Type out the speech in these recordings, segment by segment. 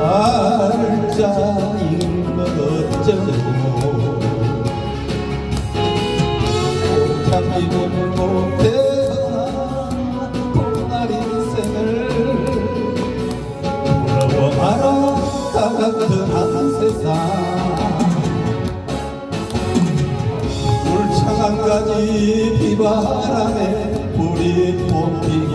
팔자인 것 어쩌고. 참지 못해서나 날생을 부러워 알았다 같은 한 세상. 울창한 가지 비바람에 불이 뽑히고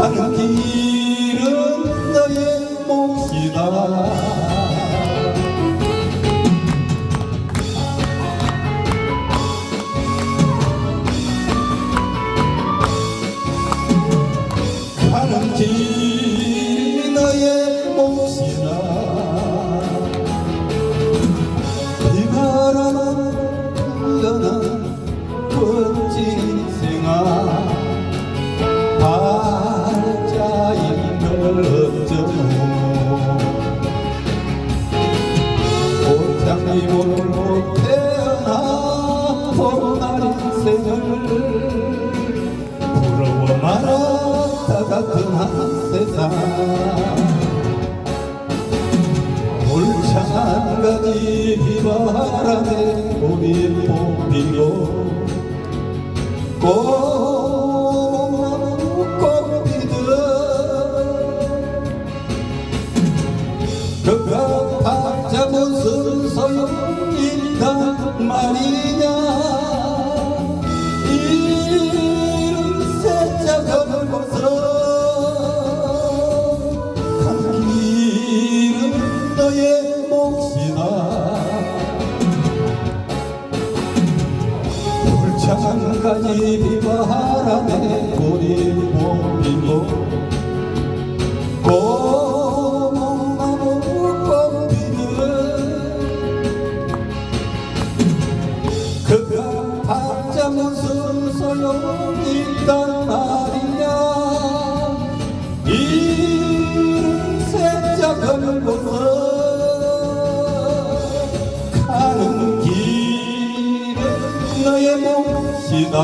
가는 길은 너의 몫이다 걸어쩌고 꽃향기 볼못 태어나 봄날 인생을 부러워 말았다 같은 한 세상 울창한 가지 비바람에 꽃이 뽑히고 꽃 말이냐? 이름 세자 걸고서 간 길은 너의 몫이다. 불창한 가지 비바람에 꽃이 무슨 소용있단 말이냐 이름 세자 걸고서 가는 길은 너의 몫이다